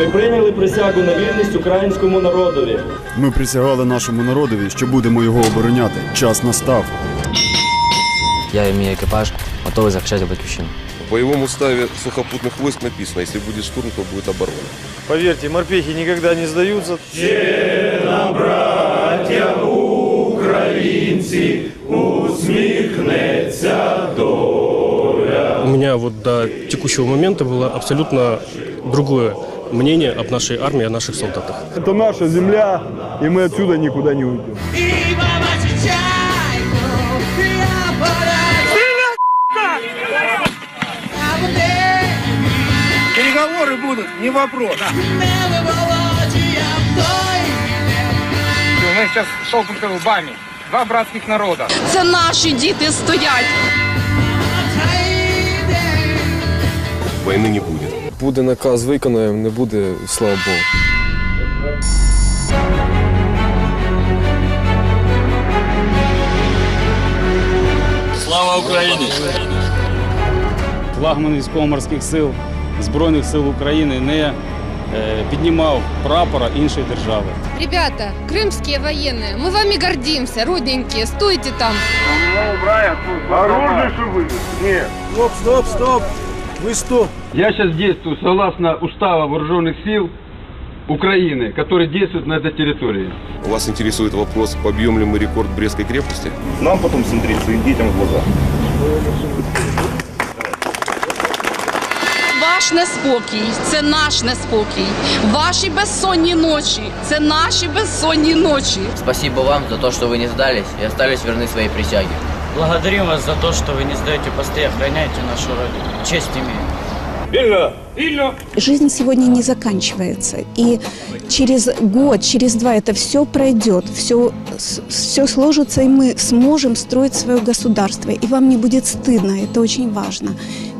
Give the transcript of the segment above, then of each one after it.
Ми прийняли присягу на вірність українському народові. Ми присягали нашому народові, що будемо його обороняти. Час настав. Я и мой экипаж готовы захищати батьківщину. В боевом уставе сухопутных войск написано, если будет штурм, то будет оборона. Поверьте, морпехи никогда не сдаются. У меня вот до текущего момента было абсолютно другое мнение об нашей армии, о наших солдатах. Это наша земля, и мы отсюда никуда не уйдем. Переговоры будут, не вопрос. Мы сейчас столкнуты лбами. Два братских народа. Це наші діти стоять. Войны не будет. Буде наказ виконаємо, не буде, слава Богу. флагман військово-морських сил Збройних сил України не е, піднімав прапора іншої держави. Ребята, крымские военные, мы вами гордимся, родненькие, стойте там. Оружие, что вы? Нет. Стоп, стоп, стоп. Вы что? Я сейчас действую согласно Устава Вооруженных сил Украины, который действует на этой территории. Вас интересует вопрос, побьем ли мы рекорд Брестской крепости? Нам потом смотреть своим детям в глаза. Ваш неспокій це наш неспокій. Ваші безсонні ночі це наші безсонні ночі. Спасибо вам за то, что вы не сдались и остались верны своей присяге. Благодарим вас за те, що ви не здаєте пости, охороняєте нашу родину. Честь имею. Жизнь сегодня не заканчивается. И через год, через два это все пройдет, все, все сложится, и мы сможем строить свое государство. И вам не будет стыдно, это очень важно.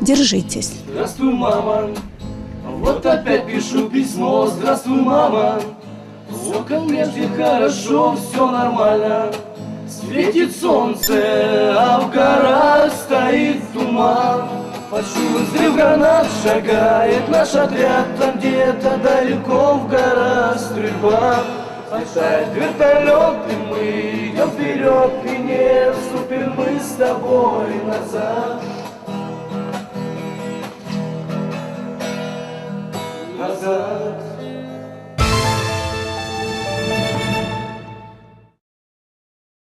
Держитесь. Здравствуй, мама. Вот опять пишу письмо. Здравствуй, мама. Все ко мне где хорошо, все нормально. Светит солнце, а в горах стоит туман. Почему взрыв гранат шагает наш отряд Там где-то далеко в горах стрельба Летает вертолет, и мы идем вперед И не вступим мы с тобой назад